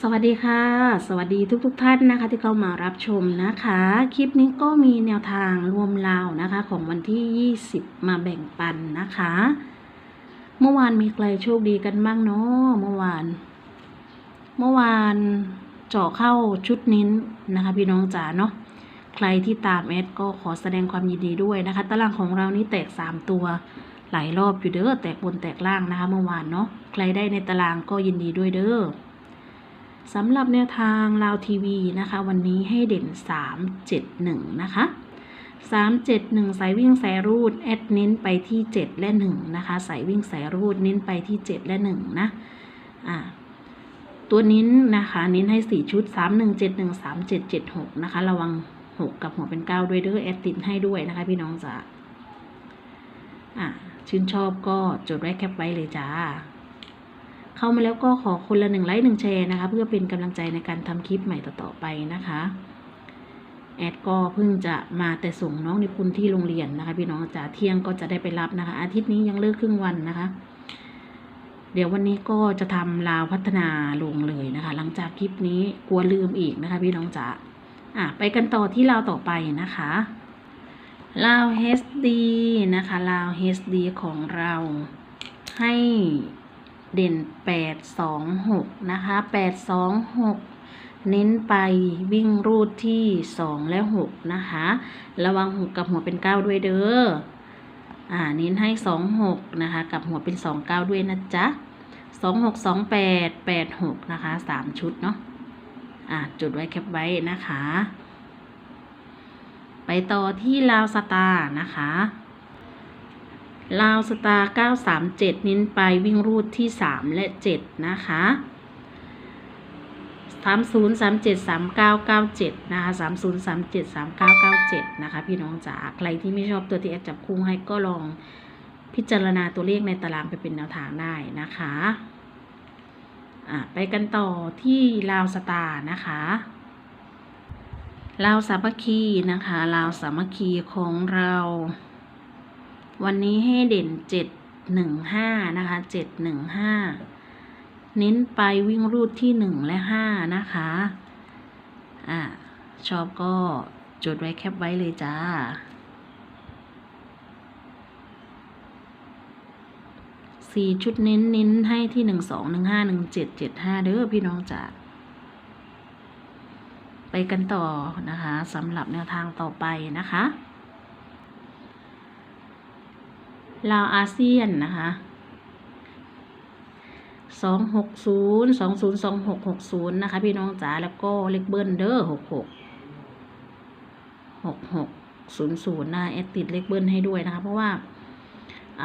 สวัสดีค่ะ สวัสดีทุกๆทท่านนะคะ ที่เข้ามารับชมนะคะ คลิปนี้ก็มีแนวทางรวมราวนะคะ ของวันที่ 20 มาแบ่งปันนะคะ เมื่อวานมีใครโชคดีกันบ้างเนาะเมื่อวาน เมื่อวานเจาะเข้าชุดนิ้นนะคะ พี่น้องจ๋าเนาะใครที่ตามแอดก็ขอแสดงความยินดีด้วยนะคะ ตารางของเรานี้แตก 3 ตัวหลายรอบอยู่เด้อแตกบนแตกล่างนะคะ เมื่อวานเนาะใครได้ในตารางก็ยินดีด้วยเด้อ สำหรับแนวทางลาวทีวีนะคะ วันนี้ให้เด่น 3 7 1 นะคะ 3 7 1 สายวิ่งสายรูดแอดเน้นไปที่ 7 และ 1 นะคะ สายวิ่งสายรูดเน้นไปที่ 7 และ 1 นะอ่าตัวนิ้นนะคะเน้นให้ 4 ชุด 3 1 7 1 3 7 7 6 นะคะ ระวัง 6 กับหัวเป็น 9 ด้วยเด้อแอดติดให้ด้วยนะคะ พี่น้องจ๋าอ่าชื่นชอบก็จดไว้แคปไว้เลยจ้า เข้ามาแล้วก็ขอคนละหนึ่งไลค์หนึ่งแชร์นะคะ เพื่อเป็นกำลังใจในการทำคลิปใหม่ต่อๆไปนะคะ แอดก็เพิ่งจะมาแต่ส่งน้องนิพุนที่โรงเรียนนะคะ พี่น้องจ๋าเที่ยงก็จะได้ไปรับนะคะ อาทิตย์นี้ยังเลิกครึ่งวันนะคะ เดี๋ยววันนี้ก็จะทำลาวพัฒนาลงเลยนะคะ หลังจากคลิปนี้กลัวลืมอีกนะคะ พี่น้องจ๋าอะไปกันต่อที่ลาวต่อไปนะคะลาว HD นะคะลาว HD ของเราให้ เด่นแปดสองหกนะคะแปดสองหกเน้นไปวิ่งรูดที่สองและหกนะคะ ระวังหกกับหัวเป็นเก้าด้วยเด้ออ่าเน้นให้สองหกนะคะ กับหัวเป็นสองเก้าด้วยนะจ๊ะสองหกสองแปดแปดหกนะคะสามชุดเนาะอ่าจุดไว้แคปไว้นะคะ ไปต่อที่ลาวสตาร์นะคะ ลาวสตาร์937 เน้นไปวิ่งรูดที่ 3 และ 7 นะคะ30 37 3997 นะคะ 30 37 3997 นะคะ พี่น้องจ๋าใครที่ไม่ชอบตัวที่แอดจับคู่ให้ก็ลองพิจารณาตัวเลขในตารางไปเป็นแนวทางได้นะคะอะไปกันต่อที่ลาวสตาร์นะคะลาวสามัคคีนะคะลาวสามัคคีของเรา วันนี้ให้เด่นเจ็ดหนึ่งห้านะคะเจ็ดหนึ่งห้าเน้นไปวิ่งรูดที่หนึ่งและห้านะคะอ่าชอบก็จดไว้แคปไว้เลยจ้า สี่ชุดเน้นเน้นให้ที่หนึ่งสองหนึ่งห้าหนึ่งเจ็ดเจ็ดห้าเด้อพี่น้องจ๋าไปกันต่อนะคะสำหรับแนวทางต่อไปนะคะ ลาวอาเซียนนะคะสองหกศูนย์สองศูนย์สองหกหกศูนย์นะคะพี่น้องจ๋าแล้วก็เลขเบิ้ลเด้อหกหกหกหกศูนย์ศูนย์นะแอดติดเลขเบิ้ลให้ด้วยนะคะ เพราะว่า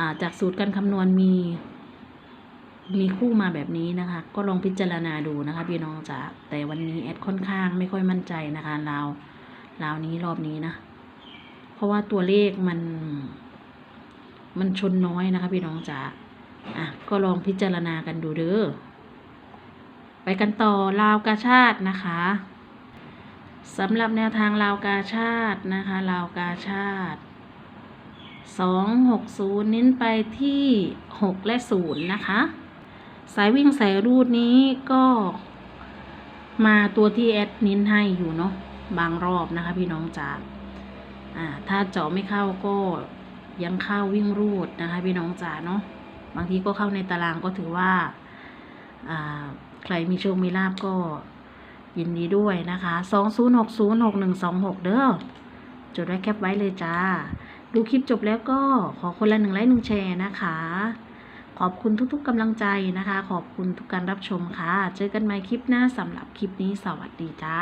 าจากสูตรการคำนวณมี มีคู่มาแบบนี้นะคะ ก็ลองพิจารณาดูนะคะพี่น้องจ๋าแต่วันนี้แอดค่อนข้างไม่ค่อยมั่นใจนะคะลาวลาวนี้รอบนี้นะ เพราะว่าตัวเลขมัน มันชนน้อยนะคะ พี่น้องจ๋าอะก็ลองพิจารณากันดูเด้อไปกันต่อลาวกาชาตินะคะสำหรับแนวทางลาวกาชาตินะคะลาวกาชาติสองหกศูนย์เน้นไปที่หกและศูนย์นะคะ สายวิ่งสายรูดนี้ก็มาตัวที่แอดเน้นให้อยู่เนาะบางรอบนะคะพี่น้องจ๋าอ่าถ้าเจาะไม่เข้าก็ ยังเข้าวิ่งรูดนะคะพี่น้องจ๋าเนาะบางทีก็เข้าในตารางก็ถือว่าใครมีโชคมีลาบก็ยินดีด้วยนะคะสองศูนย์หกศูนย์หกหนึ่งสองหกเด้อจดไว้แคปไว้เลยจ้า ดูคลิปจบแล้วก็ขอคนละหนึ่งไลค์หนึ่งแชร์นะคะ ขอบคุณทุกๆกำลังใจนะคะ ขอบคุณทุกการรับชมค่ะ เจอกันใหม่คลิปหน้าสำหรับคลิปนี้สวัสดีจ้า